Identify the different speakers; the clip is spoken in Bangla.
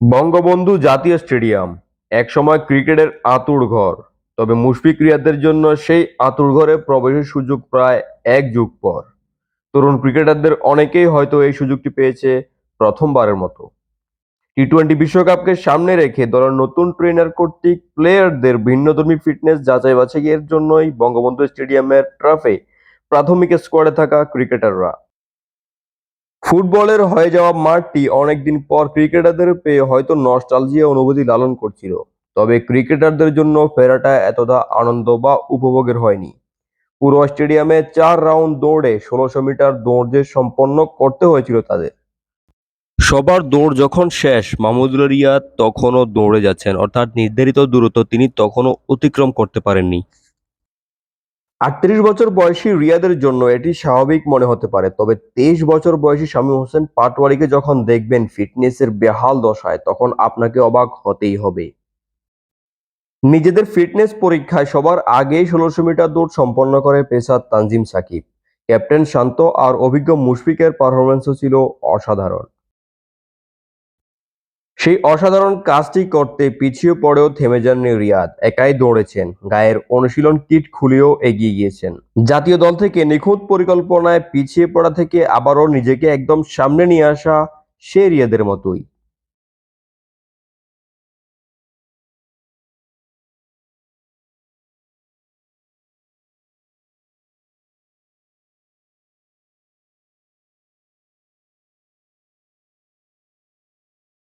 Speaker 1: বঙ্গবন্ধু জাতীয় স্টেডিয়াম, একসময় ক্রিকেটের আঁতুড় ঘর। তবে মুশফিক রিয়াদের জন্য সেই আঁতুড় ঘরে প্রবেশের সুযোগ প্রায় এক যুগ পর। তরুণ ক্রিকেটারদের অনেকেই হয়তো এই সুযোগটি পেয়েছে প্রথমবারের মতো। টি টোয়েন্টি বিশ্বকাপকে সামনে রেখে দলের নতুন ট্রেনার কর্তৃক প্লেয়ারদের ভিন্নধর্মী ফিটনেস যাচাই বাছাইয়ের জন্যই বঙ্গবন্ধু স্টেডিয়ামের ট্রাফে প্রাথমিক স্কোয়াডে থাকা ক্রিকেটাররা ফুটবলের হয়ে যাওয়া মাঠটি অনেকদিন পর ক্রিকেটারদের পেয়ে হয়তো নস্টালজিয়া অনুভূতি লালন করছিল। তবে ক্রিকেটারদের জন্য ফেরাটা এতটা আনন্দ বা উপভোগের হয়নি। পুরো স্টেডিয়ামে চার রাউন্ড দৌড়ে ষোলোশো মিটার দৌড় যে সম্পন্ন করতে হয়েছিল তাদের। সবার দৌড় যখন শেষ মাহমুদুল রিয়াদ তখনও দৌড়ে যাচ্ছেন। অর্থাৎ নির্ধারিত দূরত্ব তিনি তখনও অতিক্রম করতে পারেননি। আটত্রিশ বছর বয়সী রিয়াদের জন্য এটি স্বাভাবিক মনে হতে পারে, তবে তেইশ বছর বয়সী শামীম হোসেন পাটওয়ারিকে যখন দেখবেন ফিটনেসের বেহাল দশায়, তখন আপনাকে অবাক হতেই হবে। নিজেদের ফিটনেস পরীক্ষায় সবার আগেই ষোলোশো মিটার দৌড় সম্পন্ন করে পেসার তানজিম সাকিব। ক্যাপ্টেন শান্ত আর অভিজ্ঞ মুশফিকের পারফরমেন্সও ছিল অসাধারণ। সেই অসাধারণ কাজটি করতে পিছিয়ে পড়েও থেমে যাননি রিয়াদ। একাই দৌড়েছেন। গায়ের অনুশীলন কিট খুলেও এগিয়ে গিয়েছেন। জাতীয় দল থেকে নিখুঁত পরিকল্পনায় পিছিয়ে পড়া থেকে আবারও নিজেকে একদম সামনে নিয়ে আসা সে রিয়াদের মতোই।